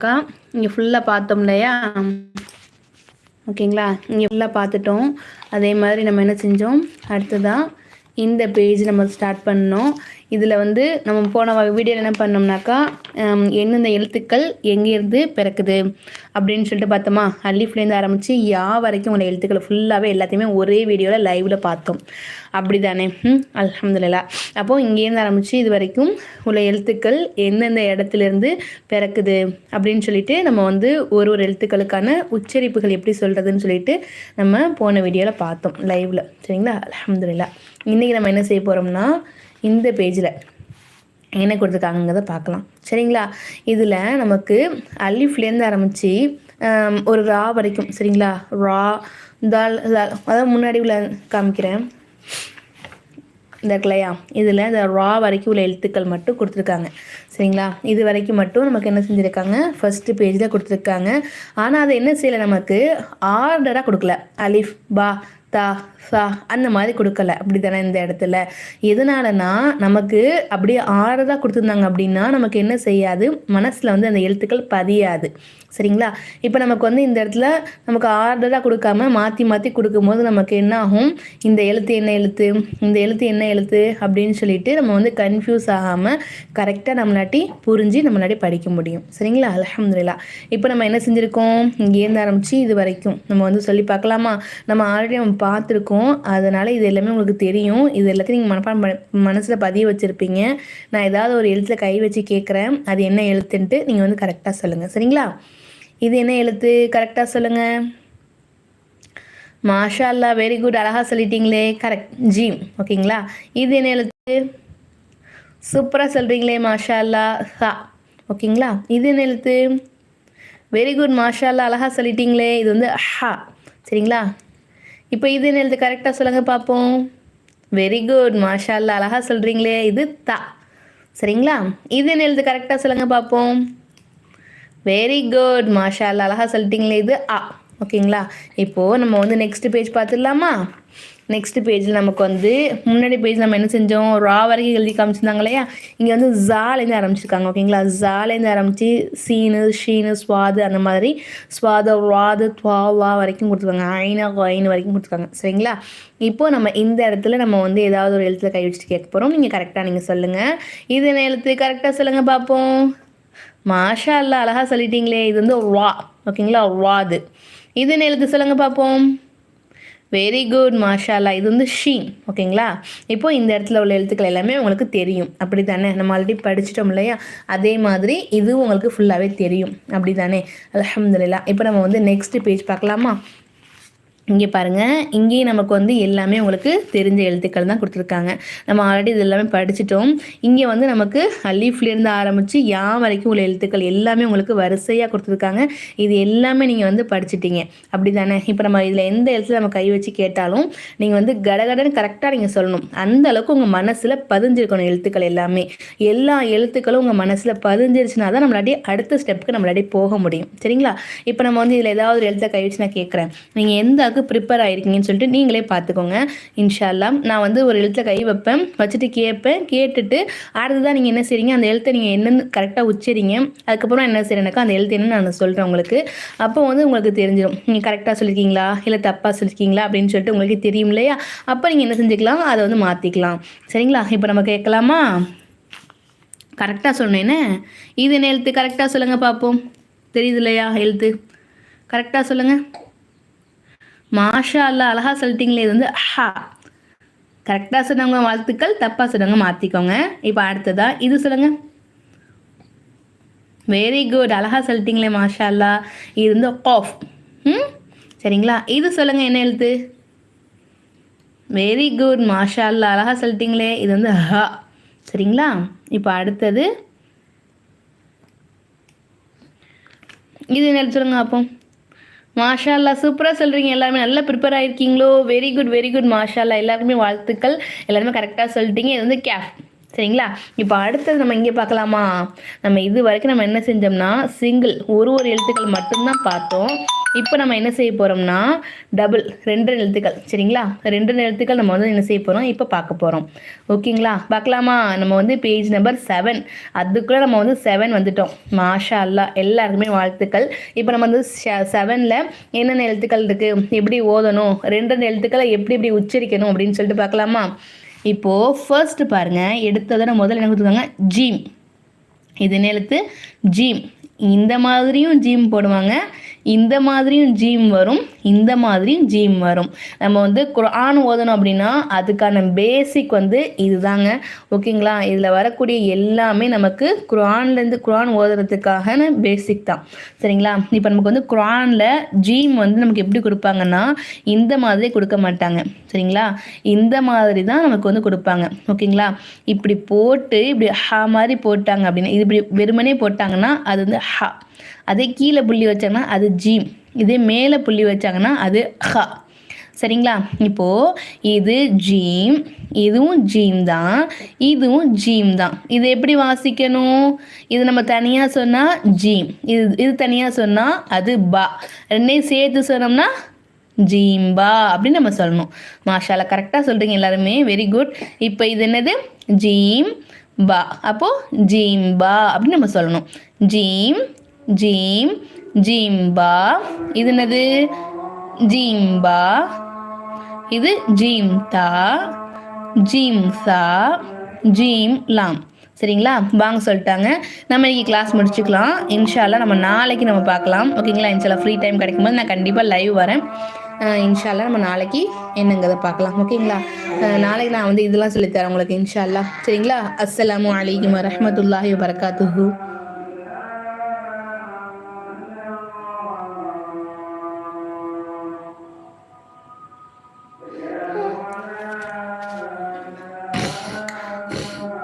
அக்கா இங்கே ஃபுல்லாக பார்த்தோம் இல்லையா? ஓகேங்களா? இங்கே ஃபுல்லாக பார்த்துட்டோம். அதே மாதிரி நம்ம என்ன செஞ்சோம்? அடுத்ததாக இந்த பேஜ் நம்ம ஸ்டார்ட் பண்ணோம். இதில் வந்து நம்ம போன வீடியோவில் என்ன பண்ணோம்னாக்கா எந்தெந்த எழுத்துக்கள் எங்கேருந்து பிறக்குது அப்படின்னு சொல்லிட்டு பார்த்தோமா? அல்லிஃப்லேருந்து ஆரம்பித்து யா வரைக்கும் உள்ள எழுத்துக்களை ஃபுல்லாகவே எல்லாத்தையுமே ஒரே வீடியோவில் லைவில் பார்த்தோம். அப்படி தானே ம் அலமதுல்லா அப்போது இங்கேருந்து ஆரம்பித்து இது வரைக்கும் உள்ள எழுத்துக்கள் எந்தெந்த இடத்துலேருந்து பிறக்குது அப்படின்னு சொல்லிட்டு நம்ம வந்து ஒரு ஒரு எழுத்துக்களுக்கான உச்சரிப்புகள் எப்படி சொல்கிறதுன்னு சொல்லிட்டு நம்ம போன வீடியோவில் பார்த்தோம் லைவில் சரிங்களா? அலமதுல்லா இன்றைக்கி நம்ம என்ன செய்ய போகிறோம்னா இந்த பேஜில் என்ன கொடுத்துருக்காங்கிறத பார்க்கலாம். சரிங்களா? இதில் நமக்கு அலிஃப்லேருந்து ஆரம்பித்து ஒரு ரா வரைக்கும் சரிங்களா? ரா தால் தால். அதான் முன்னாடி உள்ள காமிக்கிறேன். இந்த இல்லையா இதில் இந்த ரா வரைக்கும் உள்ள எழுத்துக்கள் மட்டும் கொடுத்துருக்காங்க. சரிங்களா? இது வரைக்கும் மட்டும் நமக்கு என்ன செஞ்சுருக்காங்க? ஃபஸ்ட்டு பேஜில் கொடுத்துருக்காங்க. ஆனால் அதை என்ன செய்யலை நமக்கு? ஆர்டராக கொடுக்கல. அலிஃப் பா. தா சா அந்த மாதிரி கொடுக்கல. அப்படி தானே இந்த இடத்துல? எதனாலனா நமக்கு அப்படியே ஆறதாக கொடுத்துருந்தாங்க அப்படின்னா நமக்கு என்ன செய்யாது? மனசில் வந்து அந்த எழுத்துக்கள் பதியாது. சரிங்களா? இப்போ நமக்கு வந்து இந்த இடத்துல நமக்கு ஆர்டராக கொடுக்காம மாற்றி மாற்றி கொடுக்கும்போது நமக்கு என்ன ஆகும் இந்த எழுத்து என்ன எழுத்து? இந்த எழுத்து என்ன எழுத்து? அப்படின்னு சொல்லிட்டு நம்ம வந்து கன்ஃபியூஸ் ஆகாமல் கரெக்டாக நம்மளாட்டி புரிஞ்சு நம்மளாட்டி படிக்க முடியும். சரிங்களா? அலமதுல்லா இப்போ நம்ம என்ன செஞ்சுருக்கோம்? இங்கேருந்து ஆரம்பித்து இது வரைக்கும். நம்ம வந்து சொல்லி பார்க்கலாமா? நம்ம ஆல்ரெடி நம்ம பார்த்துருக்கோம். அதனால் இது எல்லாமே உங்களுக்கு தெரியும். இது எல்லாத்தையும் நீங்கள் மனப்பாடம் மனசில் பதிய வச்சுருப்பீங்க. நான் ஏதாவது ஒரு எழுத்தில் கை வச்சு கேட்குறேன் அது என்ன எழுத்துன்ட்டு நீங்கள் வந்து கரெக்டாக சொல்லுங்கள் சரிங்களா? இது என்ன எழுத்து? கரெக்டாக சொல்லுங்கள் மாஷா அல்லா வெரி குட் அழகாக சொல்லிட்டீங்களே. கரெக்ட் ஜீம் ஓகேங்களா? இது என்ன எழுத்து? சூப்பராக சொல்கிறீங்களே மாஷா அல்லா ஹா. ஓகேங்களா? இது என்ன எழுத்து? வெரி குட் மாஷா அல்லா அழகாக சொல்லிட்டீங்களே. இது வந்து ஹா. சரிங்களா? இப்போ இது என்ன கரெக்டாக சொல்லுங்கள் பார்ப்போம். வெரி குட் மாஷா அல்லா அழகாக சொல்கிறீங்களே இது தா. சரிங்களா? இது என்ன எழுத்து கரெக்டாக சொல்லுங்கள் பார்ப்போம். வெரி குட் மாஷா அழகாக சொல்லிட்டீங்களே இது ஆ ஓகேங்களா? இப்போது நம்ம வந்து நெக்ஸ்ட் பேஜ் பார்த்துடலாமா? நெக்ஸ்ட் பேஜில் நமக்கு வந்து முன்னாடி பேஜ் நம்ம என்ன செஞ்சோம்? ரா வரைக்கும் எழுதி காமிச்சிருந்தாங்க இல்லையா? இங்கே வந்து ஜாலேருந்து ஆரம்பிச்சிருக்காங்க ஓகேங்களா ஜாலேருந்து ஆரம்பித்து சீனு ஷீனு ஸ்வாது அந்த மாதிரி ஸ்வாத வாது துவா வரைக்கும் கொடுத்துருக்காங்க. ஐனா ஐனு வரைக்கும் கொடுத்துருக்காங்க. சரிங்களா? இப்போது நம்ம இந்த இடத்துல நம்ம வந்து ஏதாவது ஒரு எழுத்துல கை வச்சுட்டு கேட்க போகிறோம் நீங்கள் கரெக்டாக நீங்கள் சொல்லுங்கள் இது என்ன எழுத்து? கரெக்டாக சொல்லுங்கள் பார்ப்போம் மாஷா அல்ல அழகாக சொல்லிட்டீங்களே இது வந்து வா ஓகேங்களா வாது இது என்ன எழுத்து சொல்லுங்கள் பார்ப்போம் வெரி குட் மாஷாலா இது வந்து ஷீன் ஓகேங்களா இப்போது இந்த இடத்துல உள்ள எழுத்துக்கள் எல்லாமே உங்களுக்கு தெரியும். அப்படி தானே நம்ம ஆல்ரெடி படிச்சிட்டோம் இல்லையா? அதே மாதிரி இதுவும் உங்களுக்கு ஃபுல்லாகவே தெரியும். அப்படி தானே அலமதுல்லா இப்போ நம்ம வந்து நெக்ஸ்ட் பேஜ் பார்க்கலாமா? இங்கே பாருங்கள் இங்கேயும் நமக்கு வந்து எல்லாமே உங்களுக்கு தெரிஞ்ச எழுத்துக்கள் தான் கொடுத்துருக்காங்க. நம்ம ஆல்ரெடி இது எல்லாமே படிச்சிட்டோம். இங்கே வந்து நமக்கு அலீஃப்லேருந்து ஆரம்பித்து யா வரைக்கும் உள்ள எழுத்துக்கள் எல்லாமே உங்களுக்கு வரிசையாக கொடுத்துருக்காங்க. இது எல்லாமே நீங்கள் வந்து படிச்சிட்டீங்க. அப்படி தானே இப்போ நம்ம இதில் எந்த எழுத்துல நம்ம கை வச்சு கேட்டாலும் நீங்கள் வந்து கடகடன்னு கரெக்டாக நீங்கள் சொல்லணும். அந்த அளவுக்கு உங்கள் மனசில் பதிஞ்சிருக்கணும் எழுத்துக்கள் எல்லாமே. எல்லா எழுத்துக்களும் உங்கள் மனசில் பதிஞ்சிருச்சுனா தான் நம்மளாடி அடுத்த ஸ்டெப்புக்கு நம்மளாடி போக முடியும். சரிங்களா? இப்போ நம்ம வந்து இதில் ஏதாவது ஒரு எழுத்தை கை வச்சு நான் கேட்குறேன் நீங்கள் எந்த அளவுக்கு ப்ரிப்பேர் ஆகிருக்கீங்கன்னு சொல்லிட்டு நீங்களே பார்த்துக்கோங்க. இன்ஷால்லாம் நான் வந்து ஒரு எழுத்தை கை வைப்பேன் வச்சுட்டு கேட்பேன். கேட்டுட்டு அடுத்ததான் நீங்கள் என்ன செய்றீங்க? அந்த எழுத்தை நீங்கள் என்னென்னு கரெக்டாக உச்சரிங்க. அதுக்கப்புறம் என்ன செய்கிறேனாக்கா அந்த எழுத்து என்னன்னு நான் சொல்கிறேன் உங்களுக்கு. அப்போ வந்து உங்களுக்கு தெரிஞ்சிடும் நீங்கள் கரெக்டாக சொல்லியிருக்கீங்களா இல்லை தப்பாக சொல்லியிருக்கீங்களா அப்படின்னு சொல்லிட்டு உங்களுக்கு தெரியும் இல்லையா? அப்போ நீங்கள் என்ன செஞ்சுக்கலாம்? அதை வந்து மாற்றிக்கலாம் சரிங்களா? இப்போ நம்ம கேட்கலாமா? கரெக்டாக சொன்னேன்னு இது என்ன எழுத்து? கரெக்டாக சொல்லுங்கள் பார்ப்போம் தெரியுது இல்லையா? எழுத்து. கரெக்டாக சொல்லுங்கள் மாஷா அல்லா அழகா சொல்லிட்டீங்களே இது வந்து ஹா கரெக்டாக சொன்னவங்க வாழ்த்துக்கள் தப்பாக சொன்னவங்க மாற்றிக்கோங்க இப்போ அடுத்ததா இது சொல்லுங்கள் வெரி குட் அழகா சொல்லிட்டீங்களே மாஷா அல்லா இது வந்து ஆஃப் ம்? சரிங்களா? இது சொல்லுங்கள் என்ன எழுத்து? வெரி குட் மாஷா அல்லா அழகா சொல்லிட்டீங்களே இது வந்து ஹா. சரிங்களா? இப்போ அடுத்தது. இது என்ன எழுத்து சொல்லுங்க அப்போ? மாஷால்லா சூப்பராக சொல்கிறீங்க எல்லாருமே நல்லா ப்ரிப்பேர் ஆகிருக்கீங்களோ வெரி குட் வெரி குட் மாஷால்லா எல்லாருக்குமே வாழ்த்துக்கள். எல்லாருமே கரெக்டாக சொல்லிட்டீங்க. இது வந்து கேஃப் சரிங்களா? இப்போ அடுத்தது நம்ம இங்கே பார்க்கலாமா? நம்ம இது வரைக்கும் நம்ம என்ன செஞ்சோம்னா சிங்கிள் ஒரு ஒரு எழுத்துக்கள் மட்டும்தான் பார்த்தோம். இப்போ நம்ம என்ன செய்ய போகிறோம்னா டபுள் ரெண்டு எழுத்துக்கள் சரிங்களா? ரெண்டு எழுத்துக்கள் நம்ம வந்து என்ன செய்ய போகிறோம் இப்போ பார்க்க போகிறோம் ஓகேங்களா? பார்க்கலாமா? நம்ம வந்து பேஜ் நம்பர் செவன் அதுக்குள்ளே நம்ம வந்து செவன் வந்துட்டோம். மாஷா அல்லா எல்லாருக்குமே வாழ்த்துக்கள். இப்போ நம்ம வந்து செவனில் என்னென்ன எழுத்துக்கள் இருக்குது எப்படி ஓதணும்? ரெண்டு ரெண்டு எழுத்துக்களை எப்படி எப்படி உச்சரிக்கணும்? அப்படின்னு சொல்லிட்டு பார்க்கலாமா? இப்போது ஃபர்ஸ்ட் பாருங்கள் எடுத்ததை முதல்ல என்ன கொடுத்துருக்காங்க? ஜீம் இது எழுத்து? ஜீம் இந்த மாதிரியும் ஜீம் போடுவாங்க. இந்த மாதிரியும் ஜீம் வரும் இந்த மாதிரியும் ஜீம் வரும். நம்ம வந்து குரான் ஓதணும் அப்படின்னா அதுக்கான பேசிக் வந்து இதுதாங்க. ஓகேங்களா? இதில் வரக்கூடிய எல்லாமே நமக்கு குரான்லேருந்து குரான் ஓதுறதுக்கான பேசிக் தான். சரிங்களா? இப்போ நமக்கு வந்து குரானில் ஜீம் வந்து நமக்கு எப்படி கொடுப்பாங்கன்னா இந்த மாதிரி கொடுக்க மாட்டாங்க. சரிங்களா? இந்த மாதிரி தான் நமக்கு வந்து கொடுப்பாங்க. ஓகேங்களா? இப்படி போட்டு இப்படி ஹா மாதிரி போட்டாங்க அப்படின்னா இது இப்படி வெறுமனே போட்டாங்கன்னா அது வந்து ஹ அதே கீழே புள்ளி வச்சாங்கன்னா அது ஜீம். இதே மேலே புள்ளி வச்சாங்கன்னா அது ஹ. சரிங்களா? இப்போது இது ஜீம் இதுவும் ஜீம் தான் இதுவும் ஜீம் தான். இது எப்படி வாசிக்கணும்? இது நம்ம தனியாக சொன்னால் ஜீம். இது இது தனியாக சொன்னால் அது பா. ரெண்டையும் சேர்த்து சொன்னோம்னா ஜீம்பா அப்படின்னு நம்ம சொல்லணும். மாஷால கரெக்டாக சொல்கிறீங்க எல்லாருமே. வெரி குட் இப்போ இது என்னது? ஜீம் பா. அப்போது ஜீம்பா அப்படின்னு நம்ம சொல்லணும். ஜீம் ஜீம் ஜீம்பா. இது என்னது? ஜீம்பா. இது ஜீம் தா ஜீம் சா ஜீம் லாம் சரிங்களா? வாங்க சொல்லிட்டாங்க. நம்ம இன்னைக்கு கிளாஸ் முடிச்சுக்கலாம். இன்ஷால்லா நம்ம நாளைக்கு நம்ம பார்க்கலாம். ஓகேங்களா? இன்ஷால்லா ஃப்ரீ டைம் கிடைக்கும்போது நான் கண்டிப்பாக லைவ் வரேன். அஹ் இன்ஷால்லா நம்ம நாளைக்கு என்னங்கிறத பார்க்கலாம். ஓகேங்களா? நாளைக்கு நான் வந்து இதெல்லாம் சொல்லித்தரேன் உங்களுக்கு இன்ஷால்லா. சரிங்களா? அஸ்ஸலாமு அலைக்கும் வரஹ்மத்துல்லாஹி வபரகாத்துஹு.